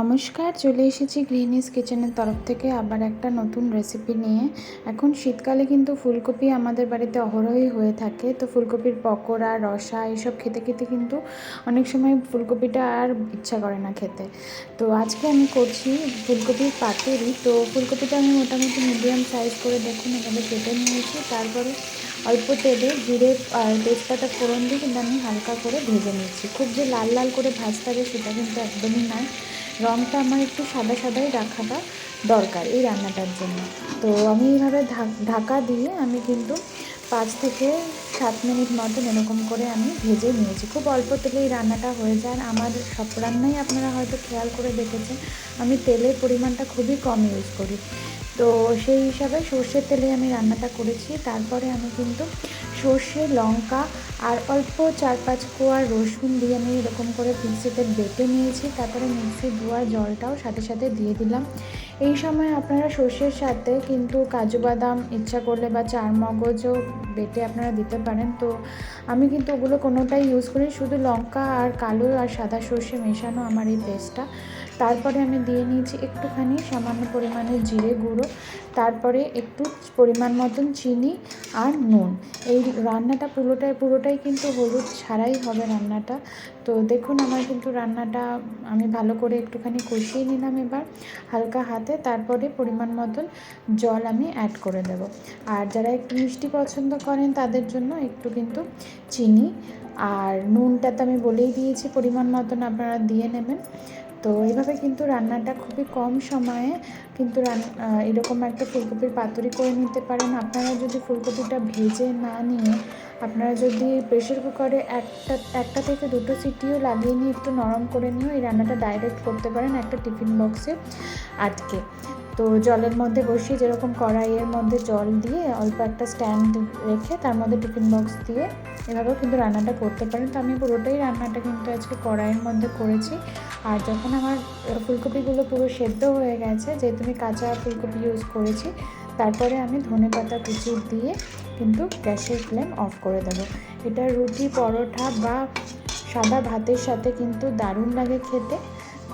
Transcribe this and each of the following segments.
নমস্কার, চলে এসেছি গ্রিনিস কিচেনের তরফ থেকে আবার একটা নতুন রেসিপি নিয়ে। এখন শীতকালে কিন্তু ফুলকপি আমাদের বাড়িতে অহরহই হয়ে থাকে। তো ফুলকপির পকোড়া, রসা এসব খেতে খেতে কিন্তু অনেক সময় ফুলকপিটা আর ইচ্ছা করে না খেতে। তো আজকে আমি করছি ফুলকপির পাতুরি। তো ফুলকপিটা আমি মোটামুটি মিডিয়াম সাইজ করে দেখুন, এভাবে কেটে নিয়েছি। তারপরে অল্প তেলে জিরে আর তেজপাতা ফোড়ন দিয়ে কিন্তু আমি হালকা করে ভেজে নিয়েছি খুব যে লাল লাল করে ভাজতে হবে সেটা কিন্তু একদমই নয়। রঙটা আমার একটু সাদা সাদাই রাখাটা দরকার এই রান্নাটার জন্য। তো আমি এইভাবে ঢাকা দিয়ে আমি কিন্তু পাঁচ থেকে সাত মিনিট মতন এরকম করে আমি ভেজে নিয়েছি। খুব অল্প তেলে এই রান্নাটা হয়ে যায়। আমার সব রান্নাই আপনারা হয়তো খেয়াল করে দেখেছেন, আমি তেলের পরিমাণটা খুবই কম ইউজ করি। তো সেই হিসাবে সর্ষের তেলে আমি রান্নাটা করেছি। তারপরে আমি কিন্তু সর্ষে, লঙ্কা আর অল্প চার পাঁচ কোয়া রসুন দিয়ে আমি এরকম করে মিক্সিতে বেটে নিয়েছি, তারপরে মিক্সি ধোয়া জলটাও সাথে সাথে দিয়ে দিলাম। এই সময় আপনারা সর্ষের সাথে কিন্তু কাজু বাদাম, ইচ্ছা করলে বা চার মগজও বেটে আপনারা দিতে পারেন। তো আমি কিন্তু ওগুলো কোনোটাই ইউজ করি শুধু লঙ্কা আর কালো আর সাদা সর্ষে মেশানো আমার এই পেস্টটা। তারপরে আমি দিয়ে নিয়েছি একটুখানি সামান্য পরিমাণে জিরে গুঁড়ো, তারপরে একটু পরিমাণ মতন চিনি আর নুন। এই রান্নাটা পুরোটাই পুরোটাই কিন্তু হলুদ ছাড়াই হবে রান্নাটা। তো দেখুন, আমার কিন্তু রান্নাটা আমি ভালো করে একটুখানি কষিয়ে নিলাম এবার। হালকা হাতে তারপরে পরিমাণ মতন জল আমি অ্যাড করে দেব। আর যারা একটু মিষ্টি পছন্দ করেন, তাদের জন্য একটু কিন্তু চিনি আর নুনটা তো আমি বলেই দিয়েছি, পরিমাণ মতন আপনারা দিয়ে নেবেন। তো এইভাবে কিন্তু রান্নাটা খুবই কম সময়ে কিন্তু এরকম একটা ফুলকপির পাতুরি করে নিতে পারেন। আপনারা যদি ফুলকপিটা ভেজে না নিয়ে, আপনারা যদি প্রেশার কুকারে একটা একটা থেকে দুটো সিটিও লাগিয়ে নিয়ে একটু নরম করে নিয়েও এই রান্নাটা ডাইরেক্ট করতে পারেন একটা টিফিন বক্সে আটকে। তো জলের মধ্যে বসিয়ে যেরকম কড়াইয়ের মধ্যে জল দিয়ে অল্প একটা স্ট্যান্ড রেখে তার মধ্যে টিফিন বক্স দিয়ে এভাবেও কিন্তু রান্নাটা করতে পারেন। তো আমি পুরোটাই রান্নাটা কিন্তু আজকে কড়াইয়ের মধ্যে করেছি। আর যখন আমার ফুলকপিগুলো পুরো সেদ্ধ হয়ে গেছে যেহেতু আমি কাঁচা ফুলকপি ইউজ করেছি, তারপরে আমি ধনে পাতা কুচি দিয়ে কিন্তু গ্যাসের ফ্লেম অফ করে দেবো। এটা রুটি, পরোটা বা সাদা ভাতের সাথে কিন্তু দারুণ লাগে খেতে।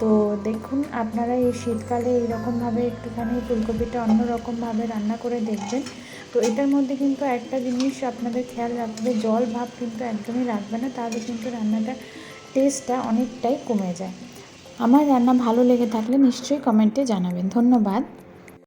তো দেখুন, আপনারা এই শীতকালে এইরকমভাবে একটুখানি ফুলকপিটা অন্যরকমভাবে রান্না করে দেখবেন। তো এটার মধ্যে কিন্তু একটা জিনিস আপনাদের খেয়াল রাখবে, জল ভাব কিন্তু একদমই রাখবে না, তাহলে কিন্তু রান্নাটার টেস্টটা অনেকটাই কমে যায়। আমার রান্না ভালো লেগে থাকলে নিশ্চয়ই কমেন্টে জানাবেন। ধন্যবাদ।